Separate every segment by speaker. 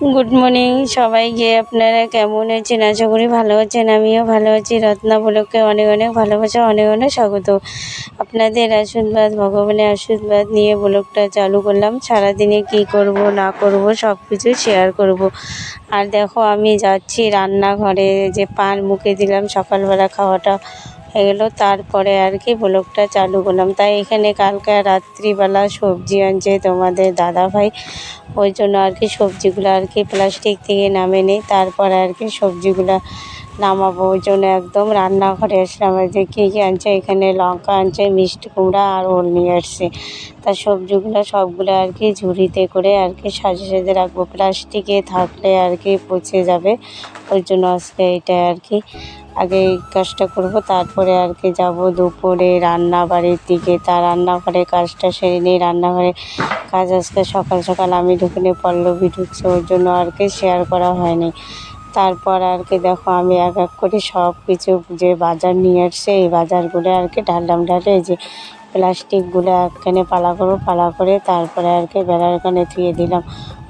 Speaker 1: Good morning সবাইকে আপনারা কেমন আছেন? আশা করি ভালো আছেন, আমিও ভালো আছি। রত্না বলকে অনেক অনেক ভালোবাসা, অনেক অনেক স্বাগত। আপনাদের আশীর্বাদ, ভগবানের আশীর্বাদ নিয়ে ব্লগটা চালু করলাম। সারাদিনে কি করব, না করব সব কিছু শেয়ার করব। আর দেখো, আমি যাচ্ছি রান্নাঘরে, যে পান মুখে দিলাম, সকালবেলা খাওয়াটা। হয়ে গেলো। তারপরে আর কি ব্লগটা চালু করলাম। তাই এখানে কালকে রাত্রিবেলা সবজি আনছে তোমাদের দাদাভাই। ওই জন্য আর কি সবজিগুলো আর কি প্লাস্টিক থেকে নামে নিই। তারপরে আর কি সবজিগুলো নামাবো, ওই জন্য একদম রান্নাঘরে আসলাম। আর যে কী কী আনছে, এখানে লঙ্কা আনছে, মিষ্টি কুমড়া আর ওল নিয়ে আসছে। তা সবজিগুলো সবগুলো আর কি ঝুড়িতে করে আর কি সাজে সাজে রাখব। প্লাস্টিকে থাকলে আর কি পচে যাবে। ওই জন্য আজকে এইটা আর কি আগে এই কাজটা করব, তারপরে আর কি যাব দুপুরে রান্না বাড়ির দিকে। তা রান্নাঘরে কাজটা সেরে নিই রান্নাঘরে কাজ আজকে সকাল সকাল আমি ঢুকিনি পল্লবী ঢুকছে, ওর জন্য আর কি শেয়ার করা হয়নি। তারপর আর কি দেখো, আমি এক এক করে সব কিছু যে বাজার নিয়ে আসছে এই বাজারগুলো আর কি ঢাললাম ঢালে যে প্লাস্টিকগুলো একখানে পালা করব, পালা করে তারপরে আর কি বেড়ার ওখানে থুয়ে দিলাম।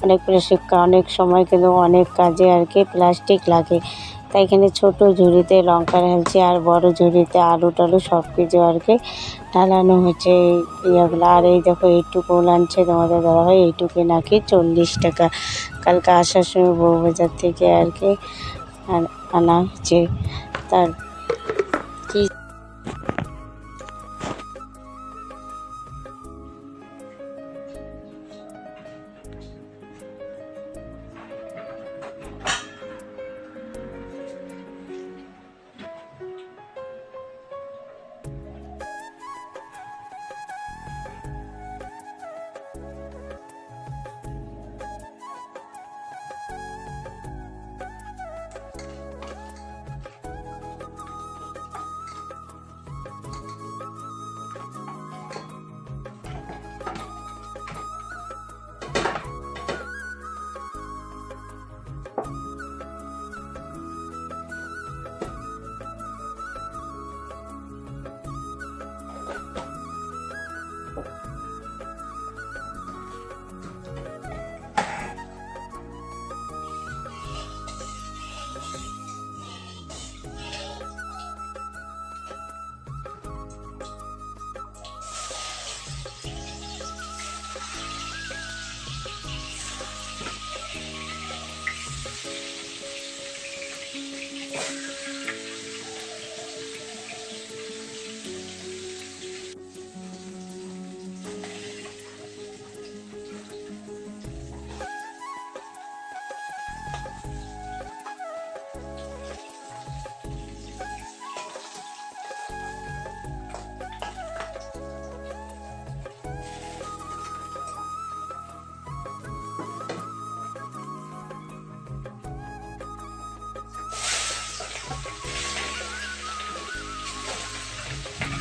Speaker 1: অনেক শিক্ষা অনেক সময় কিন্তু অনেক কাজে আর কি প্লাস্টিক লাগে। তাই এখানে ছোট ঝুড়িতে লঙ্কা ঢালছি আর বড় ঝুড়িতে আলু টালু সব কিছু আর কি ঢালানো হচ্ছে ইয়েগুলো। আর এই দেখো, এইটুকু আনছে তোমাদের দাদাভাই এইটুকু নাকি চল্লিশ টাকা। কালকে আসার সময় বউবাজার থেকে আর কি আনা হচ্ছে। তার কি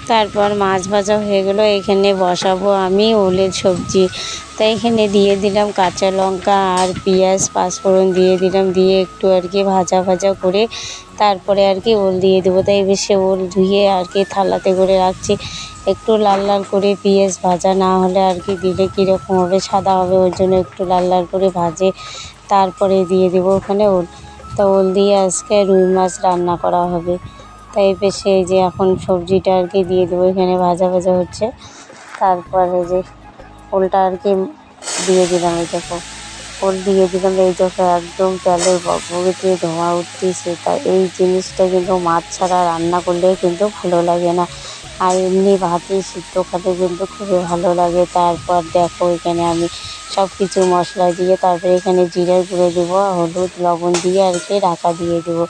Speaker 1: তারপর মাছ ভাজা হয়ে গেলো, এখানে বসাবো আমি ওলের সবজি। তাই এখানে দিয়ে দিলাম কাঁচা লঙ্কা আর পেঁয়াজ, পাঁচফোড়ন দিয়ে দিলাম, দিয়ে একটু আর কি ভাজা ভাজা করে তারপরে আর কি ওল দিয়ে দেবো। তাই বেশি ওল ধুয়ে আর কি থালাতে করে রাখছি। একটু লাল লাল করে পেঁয়াজ ভাজা না হলে আর কি দিলে কীরকম হবে, সাদা হবে, ওই জন্য একটু লাল লাল করে ভাজে তারপরে দিয়ে দেবো ওখানে ওল। তা ওল দিয়ে আজকে রুই মাছ রান্না করা হবে। বেশি এই যে এখন সবজিটা আর কি দিয়ে দেবো, এখানে ভাজা ভাজা হচ্ছে। তারপরে যে ওলটা আর কি দিয়ে দিলাম এই দেখো। ওল দিয়ে দিলাম, এই দেখো একদম তেলের বকবকে ধোঁয়া উঠতেছে। তাই এই জিনিসটা কিন্তু মাছ ছাড়া রান্না করলে কিন্তু ভালো লাগে না। আর এমনি ভাতে সিদ্ধ খাতে কিন্তু খুবই ভালো লাগে। তারপর দেখো এখানে আমি সব কিছু মশলা দিয়ে, তারপরে এখানে জিরার গুঁড়ো দেবো, হলুদ, লবণ দিয়ে আর কি ঢাকা দিয়ে দেবো।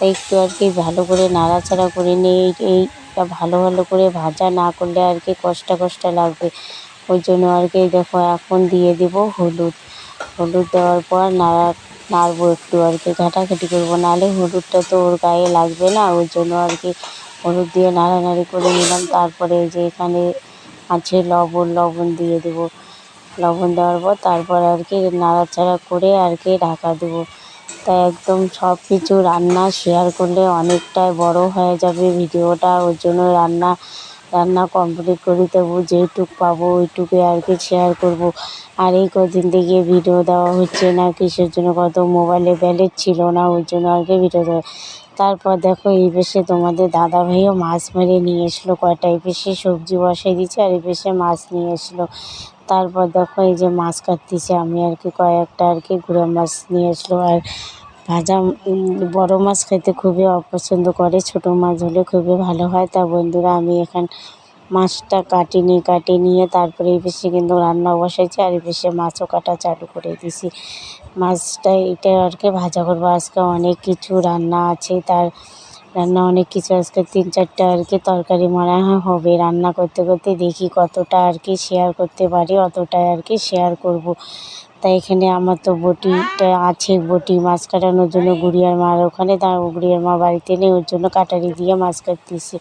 Speaker 1: তাই একটু আর কি ভালো করে নাড়াচাড়া করে নিয়ে এইটা ভালো ভালো করে ভাজা না করলে আর কি কষ্ট কষ্টা লাগবে। ওই জন্য আর কি দেখো এখন দিয়ে দেবো হলুদ। হলুদ দেওয়ার পর নাড়া, নাড়বো একটু আর কি, ঘাটাঘাটি করব। নাহলে হলুদটা তো ওর গায়ে লাগবে না, ওই জন্য আর কি হলুদ দিয়ে নাড়ানাড়ি করে নিলাম। তারপরে যে এখানে আছে লবণ লবণ দিয়ে দেবো। লবণ দেওয়ার পর তারপর আর কি নাড়াচাড়া করে আর কি ঢাকা দেবো। তাই একদম সব কিছু রান্না শেয়ার করলে অনেকটাই বড় হয়ে যাবে ভিডিওটা। ওর জন্য রান্না রান্না কমপ্লিট করে দেবো যেইটুক পাবো ওইটুকুই আর কি শেয়ার করব। আর এই কদিন থেকে ভিডিও দেওয়া হচ্ছে না, কিসের জন্য কত মোবাইলে ব্যালেন্স ছিল না, ওই জন্য আর কি ভিডিও দেওয়া। তারপর দেখো এই বেশে তোমাদের দাদা ভাইও মাছ মেরে নিয়ে এসলো, কয়টা এই বেশে সবজি বসাই দিচ্ছে আর এই বেশে মাছ নিয়ে এসলো। তারপর দেখো এই যে মাছ কাটতেছে, আমি আর কি কয়েকটা আর কি গুঁড়ো মাছ নিয়ে আসলো। আর ভাজা বড় মাছ খেতে খুবই অপছন্দ করে, ছোট মাছ হলে খুবই ভালো হয়। তা বন্ধুরা, আমি এখান মাছটা কাটিনি, কাটি নিয়ে তারপরে এই বেশি কিন্তু রান্না বসাইছি আর এই বেশি মাছও কাটা চালু করে দিছি মাছটা এটা আর কি ভাজা করব। আজকে অনেক কিছু রান্না আছে, তার রান্না অনেক কিছু আজকে, তিন চারটা আর কি তরকারি হয় হবে। রান্না করতে করতে দেখি কতটা আর কি শেয়ার করতে পারি, অতটাই আর কি শেয়ার করব। তাই এখানে আমার তো বটিটা আছে, বটি মাছ কাটানোর জন্য গুড়িয়ার মার ওখানে তার গুড়িয়ার মা বাড়িতে নেই, ওর জন্য কাটারি দিয়ে মাছ কাটতেছি।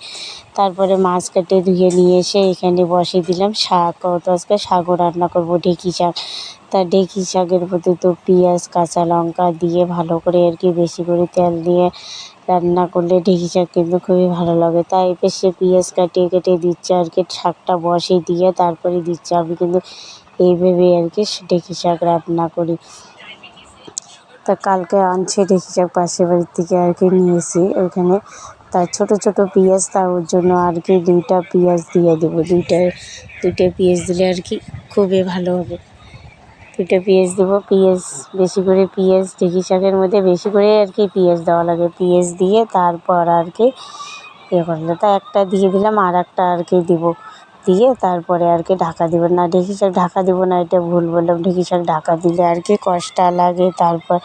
Speaker 1: তারপরে মাছ কেটে ধুয়ে নিয়ে এসে এখানে বসিয়ে দিলাম শাক। তো আজকে শাকও রান্না করব, ঢেঁকি শাক। তা ঢেঁকি শাকের প্রতি তো পেঁয়াজ, কাঁচা লঙ্কা দিয়ে ভালো করে আর কি বেশি করে তেল দিয়ে রান্না করলে ঢেঁকি শাক কিন্তু খুবই ভালো লাগে। তাই বেশি পেঁয়াজ কাটিয়ে কেটে দিচ্ছে আর কি, শাকটা বসিয়ে দিয়ে তারপরে দিচ্ছে। আমি কিন্তু এইভাবে আর কি ঢেঁকি শাক রান্না করি। তা কালকে আনছে ঢেঁকি শাক পাশের বাড়ির থেকে আর কি নিয়েছি ওইখানে। তা ছোটো ছোটো পেঁয়াজ তা ওর জন্য আর কি দুইটা পেঁয়াজ দিয়ে দেবো। দুইটা দুইটা পেঁয়াজ দিলে আর কি খুবই ভালো হবে। দুটো পেঁয়াজ দেবো পেঁয়াজ বেশি করে পেঁয়াজ ঢেঁকি শাকের মধ্যে বেশি করে আর কি পেঁয়াজ দেওয়া লাগে। পেঁয়াজ দিয়ে তারপর আর কি ইয়ে করলে তা একটা দিয়ে দিলাম, আর একটা আর কি দেবো। দিয়ে তারপরে আর কি ঢাকা দেবো না। ঢেঁকি শাক ঢাকা দেবো না, এটা ভুল বললাম। ঢেঁকি শাক ঢাকা দিলে আর কি কষটা লাগে। তারপর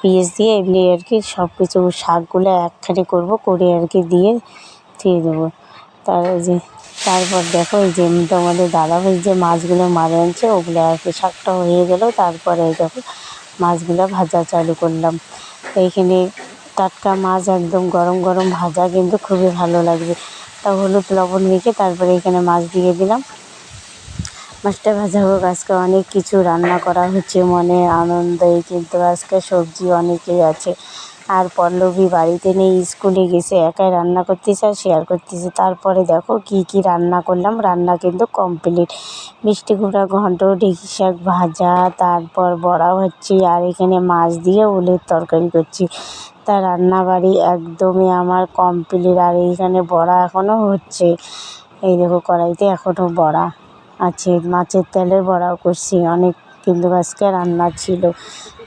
Speaker 1: পেঁয়াজ দিয়ে এমনি আর কি সব কিছু শাকগুলো একখানে করব, করে আর কি দিয়ে দিয়ে দেবো। তার যে তারপর দেখো এই যে তোমাদের দাদাভাই যে মাছগুলো মারে আনছে, ওগুলো আর কি শাকটা হয়ে গেলো। তারপরে দেখো মাছগুলো ভাজা চালু করলাম। এইখানে টাটকা মাছ একদম গরম গরম ভাজা কিন্তু খুবই ভালো লাগবে। তা হলুদ লবণ মেখে তারপরে এখানে মাছ দিয়ে দিলাম। মাছটা ভাজা হোক, আজকে অনেক কিছু রান্না করা হচ্ছে, মনে আনন্দই। কিন্তু আজকে সবজি অনেকেই আছে। আর পল্লবী বাড়িতে নেই, স্কুলে গেছে, একাই রান্না করতেছে আর শেয়ার করতেছে। তারপরে দেখো কি কি রান্না করলাম। রান্না কিন্তু কমপ্লিট মিষ্টি কুমড়া, ঘন্ট, ঢেঁকি শাক ভাজা, তারপর বড়া হচ্ছে আর এখানে মাছ দিয়ে উলের তরকারি করছি। তা রান্নাবাড়ি একদমই আমার কমপ্লিট আর এইখানে বড়া এখনও হচ্ছে। এই দেখো কড়াইতে এখনও বড়া আছে, মাছের তেলের বড়াও করছি। অনেক কিন্তু আজকে রান্না ছিল।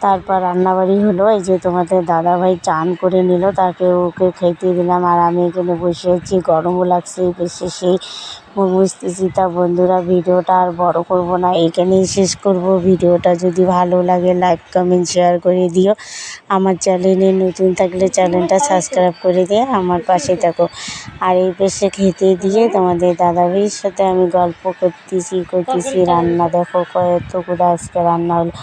Speaker 1: তারপর রান্নাবাড়ি হলো, এই যে তোমাদের দাদাভাই চান করে নিল, তাকে ওকে খেতে দিলাম। আর আমি এখানে বসে আছি, গরমও লাগছে বেশি সেই বুঝতেছি তা বন্ধুরা, ভিডিওটা আর বড় করব না, এখানেই শেষ করব। ভিডিওটা যদি ভালো লাগে লাইক কমেন্ট শেয়ার করে দিও। আমার চ্যানেলে নতুন থাকলে চ্যানেলটা সাবস্ক্রাইব করে দিয়ে আমার পাশে থাকো। আর এই পেশে খেতে দিয়ে তোমাদের দাদাভাইয়ের সাথে আমি গল্প করতেছি করতেছি, রান্না দেখো কতগুলো আজকে রান্না হলো।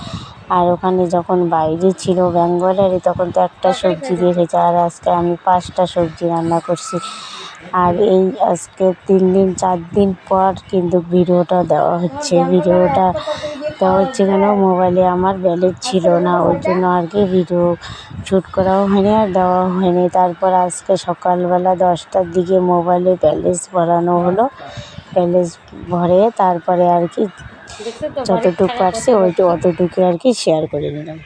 Speaker 1: আর ওখানে যখন বাইরে ছিল বেঙ্গলারে তখন তো একটা সবজি দিয়ে খেয়েছে। আর আজকে আমি পাঁচটা সবজি রান্না করছি। আর এই আজকে তিন দিন, চার দিন পর কিন্তু ভিডিওটা দেওয়া হচ্ছে। ভিডিওটা দেওয়া হচ্ছে কেন? মোবাইলে আমার ব্যালেন্স ছিল না, ওই জন্য আর কি ভিডিও শ্যুট করাও হয়নি আর দেওয়াও হয়নি। তারপর আজকে সকালবেলা দশটার দিকে মোবাইলে ব্যালেন্স ভরানো হলো। ব্যালেন্স ভরে তারপরে আর কি যতটুকু পারছি ওইটু অতটুকু আর কি শেয়ার করে নিলাম।